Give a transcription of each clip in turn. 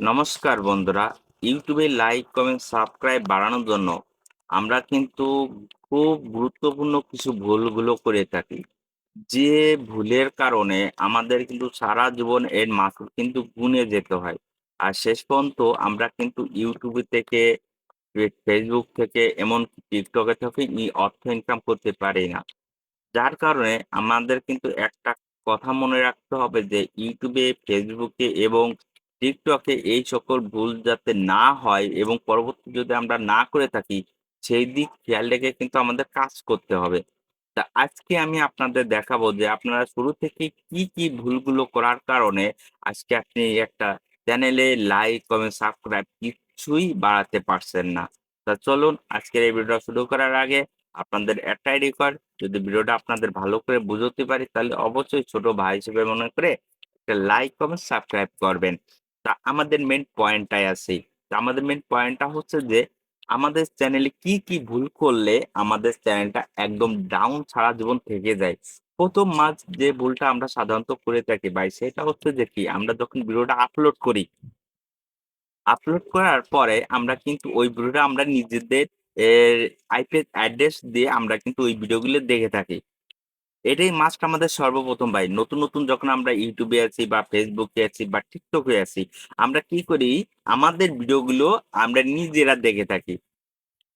নমস্কার বন্ধুরা। ইউটিউবে লাইক কমেন্ট সাবস্ক্রাইব বাড়ানোর জন্য আমরা কিন্তু খুব গুরুত্বপূর্ণ কিছু ভুলগুলো করে থাকি। যে ভুলের কারণে আমাদের কিন্তু সারা জীবন এর মাসুল কিন্তু গুনে যেতে হয়। আর শেষ পর্যন্ত আমরা কিন্তু ইউটিউবে থেকে ফেসবুক থেকে এমন টিকটকে থেকে অর্থ ইনকাম করতে পারি না। যার কারণে আমাদের কিন্তু একটা কথা মনে রাখতে হবে যে ইউটিউবে, ফেসবুকে এবং টিকটকে এই সকল ভুল যাতে না হয় এবং পরবর্তী যদি আমরা না করে থাকি, সেই দিক খেয়াল রেখে কিন্তু আমাদের কাজ করতে হবে। তা আজকে আমি আপনাদের দেখাবো যে আপনারা শুরু থেকে কি, কি ভুলগুলো করার কারণে আজকে আপনি একটা চ্যানেলে লাইক, কমেন্ট, সাবস্ক্রাইব কিছুই বাড়াতে পারছেন না। তা চলুন আজকের এই ভিডিওটা শুরু করার আগে আপনাদের একটাই রেকর্ড যদি ভিডিওটা আপনাদের ভালো করে বুঝতে পারি তাহলে অবশ্যই ছোট ভাই হিসেবে মনে করে একটা লাইক কমেন্ট সাবস্ক্রাইব করবেন তা আমাদের মেন পয়েন্টটাই আছে আমাদের মেন পয়েন্টটা হচ্ছে যে, আমাদের চ্যানেলে কি কি ভুল করলে আমাদের চ্যানেলটা একদম ডাউন সারা জীবন থেকে যায় প্রথম মাঝ যে ভুলটা আমরা সাধারণত করে থাকি ভাই, সেটা হচ্ছে যে কি, আমরা যখন ভিডিওটা আপলোড করি আপলোড করার পরে আমরা কিন্তু ওই ভিডিওটা আমরা নিজেদের এর আইপি অ্যাড্রেস দিয়ে আমরা কিন্তু ওই ভিডিওগুলো দেখে থাকি। এটাই মাস্ট আমাদের সর্বপ্রথম ভাই। নতুন, নতুন যখন আমরা ইউটিউবে আছি বা ফেসবুকে আছি বা টিকটকে আছি, আমরা কি করি আমাদের ভিডিওগুলো আমরা নিজেরা দেখে থাকি।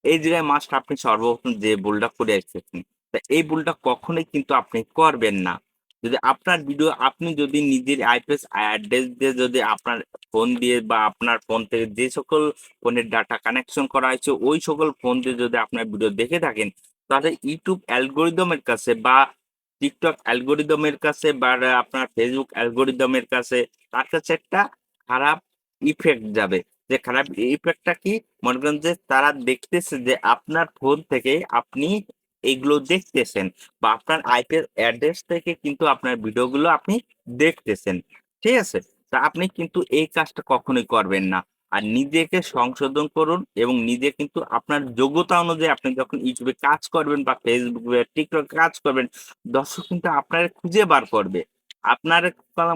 এই জায়গায় মাস্ট আপনি সর্বপ্রথম যে ভুলটা করে এসেছেন। তা এই ভুলটা কখনোই কিন্তু আপনি করবেন না। যদি আপনার ভিডিও আপনি যদি নিজের আইপিএস অ্যাড্রেস দিয়ে যদি আপনার ফোন দিয়ে বা আপনার ফোন থেকে যে সকল ফোনের ডাটা কানেকশন করা হয়েছে ওই সকল ফোন দিয়ে যদি আপনার ভিডিও দেখে থাকেন, তাহলে ইউটিউব অ্যালগোরিদমের কাছে বা TikTok অ্যালগোরিদমের কাছে বা আপনার ফেসবুক অ্যালগোরিদমের কাছে, তার কাছে একটা খারাপ ইফেক্ট যাবে। যে খারাপ ইফেক্টটা কি? মনে করেন যে তারা দেখতেছে যে আপনার ফোন থেকে আপনি এগুলো দেখতেছেন বা আপনার আইপি অ্যাড্রেস থেকে কিন্তু আপনার ভিডিওগুলো আপনি দেখতেছেন। ঠিক আছে? তা আপনি কিন্তু এই কাজটা কখনোই করবেন না। আর নিজেকে সংশোধন করুন এবং নিজে কিন্তু আপনার যোগ্যতা অনুযায়ী আপনি যখন ইউটিউবে কাজ করবেন বা এ TikTok কাজ করবেন, দর্শক কিন্তু আপনারে খুঁজে বার করবে। আপনার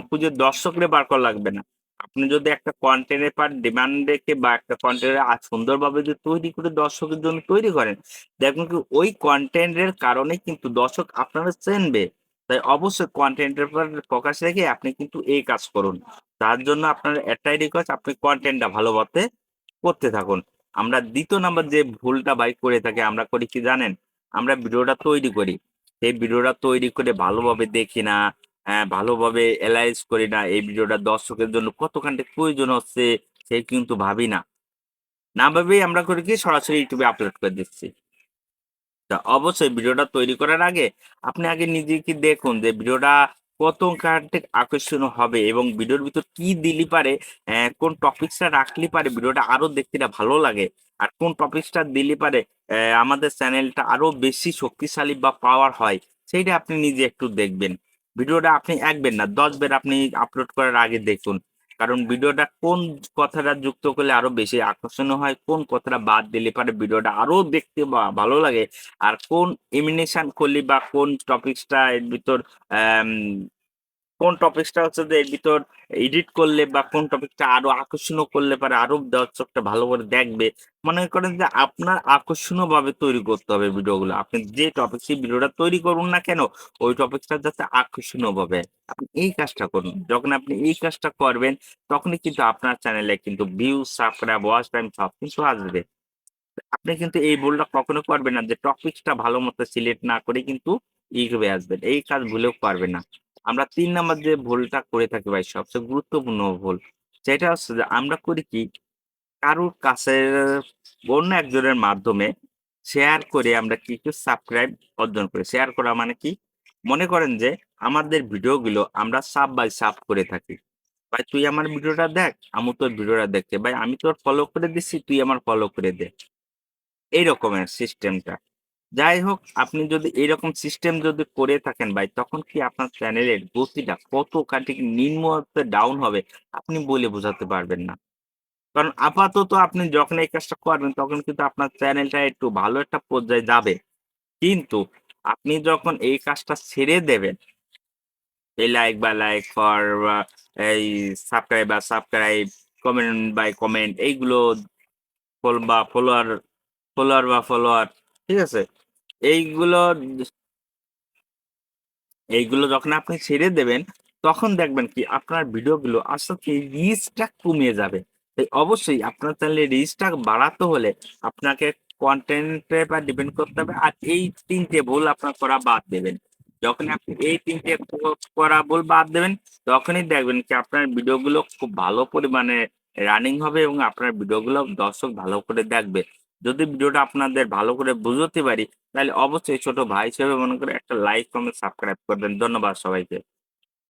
খুঁজে দর্শকরে বার করা লাগবে না। আপনি যদি একটা কনটেন্টের পার ডিমান্ড রেখে বা একটা কনটেন্ট সুন্দরভাবে যদি তৈরি করে দর্শকের জন্য তৈরি করেন, দেখবেন কি ওই কন্টেন্টের কারণে কিন্তু দর্শক আপনারা চেনবে তাই অবশ্যই কনটেন্টের উপর ফোকাস রেখে আপনি কিন্তু এই কাজ করুন। তার জন্য আপনার একটাই রিকোয়েস্ট আপনি কনটেন্টটা ভালোমতে করতে থাকুন। আমরা ২য় নাম্বার যে ভুলটা ভাই করে থাকি আমরা করি কি জানেন? আমরা ভিডিওটা তৈরি করি। সেই ভিডিওটা তৈরি করে ভালোভাবে দেখি না, হ্যাঁ, ভালোভাবে এনালাইজ করি না। এই ভিডিওটা দর্শকের জন্য কতখানি প্রয়োজন হচ্ছে সে কিন্তু ভাবি না। না ভেবেই আমরা করি কি সরাসরি ইউটিউবে আপলোড করে দিচ্ছি। তা অবশ্যই ভিডিওটা তৈরি করার আগে আপনি আগে নিজেকে দেখুন যে ভিডিওটা কত কান্টেন্ট আকর্ষণ হবে এবং ভিডিওর ভিতর কি দিলি পারে কোন টপিকসটা রাখলি পারে ভিডিওটা আরও দেখতে ভালো লাগে। আর কোন টপিকসটা দিলি পারে আমাদের চ্যানেলটা আরও বেশি শক্তিশালী বা পাওয়ার হয়, সেইটা আপনি নিজে একটু দেখবেন। ভিডিওটা আপনি একবেন না, দশ বের আপনি আপলোড করার আগে দেখুন। কারণ ভিডিওটা কোন কথাটা যুক্ত করলে আরও বেশি আকর্ষণীয় হয়, কোন কথাটা বাদ দিলে পরে ভিডিওটা আরও দেখতে ভালো লাগে, আর কোন এমিনেশন করলে বা কোন টপিকসটা এর ভিতর কোন টপিকসটা হচ্ছে যে ভিতর এডিট করলে বা কোন টপিকটা আরও আকর্ষণীয় করলে পারে আরও দর্শকটা ভালো করে দেখবে। মনে করেন যে আপনার আকর্ষণীয়ভাবে তৈরি করতে হবে ভিডিওগুলো। আপনি যে টপিক টপিকসে ভিডিওটা তৈরি করুন না কেন, ওই টপিকসটা যাতে আকর্ষণীয়ভাবে আপনি এই কাজটা করুন। যখন আপনি এই কাজটা করবেন, তখনই কিন্তু আপনার চ্যানেলে কিন্তু ভিউ, সাবস্ক্রাইব, ওয়াচ টাইম সবকিছু আসবে। আপনি কিন্তু এই ভুলটা কখনো করবেন না যে টপিকসটা ভালো মতো সিলেক্ট না করে কিন্তু ইউটিউবে আসবেন। এই কাজ ভুলেও পারবেন না। আমরা তিন নাম্বার যে ভুলটা করে থাকি ভাই সবচেয়ে গুরুত্বপূর্ণ ভুল। সেটা হচ্ছে যে আমরা করি কি কারোর কাছে অন্য একজনের মাধ্যমে শেয়ার করে আমরা কিছু সাবস্ক্রাইব অর্জন করি। শেয়ার করা মানে কি? মনে করেন যে আমাদের ভিডিওগুলো আমরা সাব বাই সাব করে থাকি। ভাই তুই আমার ভিডিওটা দেখ, আমি তোর ভিডিওটা দেখছি। ভাই আমি তোর ফলো করে দিচ্ছি, তুই আমার ফলো করে দে। এই রকমের সিস্টেমটা। যাই হোক, আপনি যদি এরকম সিস্টেম যদি করে থাকেন ভাই, তখন কি আপনার চ্যানেলের গতিটা কত কাটি নিম্নতে ডাউন হবে, আপনি বলে বোঝাতে পারবেন না। কারণ আপাতত আপনি যখন এই কাজটা করবেন, তখন কিন্তু আপনার চ্যানেলটা একটু ভালো একটা পর্যায়ে যাবে। কিন্তু আপনি যখন এই কাজটা ছেড়ে দেবেন এই লাইক বা লাইক ফর বা এই সাবস্ক্রাইব বা সাবস্ক্রাইব কমেন্ট বাই কমেন্ট এইগুলো বা ফলোয়ার ফলোয়ার বা ফলোয়ার ঠিক আছে? এইগুলো এইগুলো যখন আপনি ছেড়ে দেবেন, তখন দেখবেন কি আপনার ভিডিওগুলো আস্তে আস্তে রিচটা কমে যাবে। তাই অবশ্যই আপনার চ্যানেলে রিচটা বাড়াতে হলে আপনাকে কন্টেন্টের উপর ডিপেন্ড করতে হবে আর এই তিনটে ভুল আপনার করা বাদ দেবেন। যখন আপনি এই তিনটে করা ভুল বাদ দেবেন, তখনই দেখবেন কি আপনার ভিডিওগুলো খুব ভালো পরিমাণে রানিং হবে এবং আপনার ভিডিওগুলো দর্শক ভালো করে দেখবে। যদি ভিডিওটা আপনাদের ভালো করে বুঝতে পারি, তাহলে অবশ্যই ছোট ভাই হিসেবে মনে করে একটা লাইক কমেন্ট সাবস্ক্রাইব করবেন। ধন্যবাদ সবাইকে।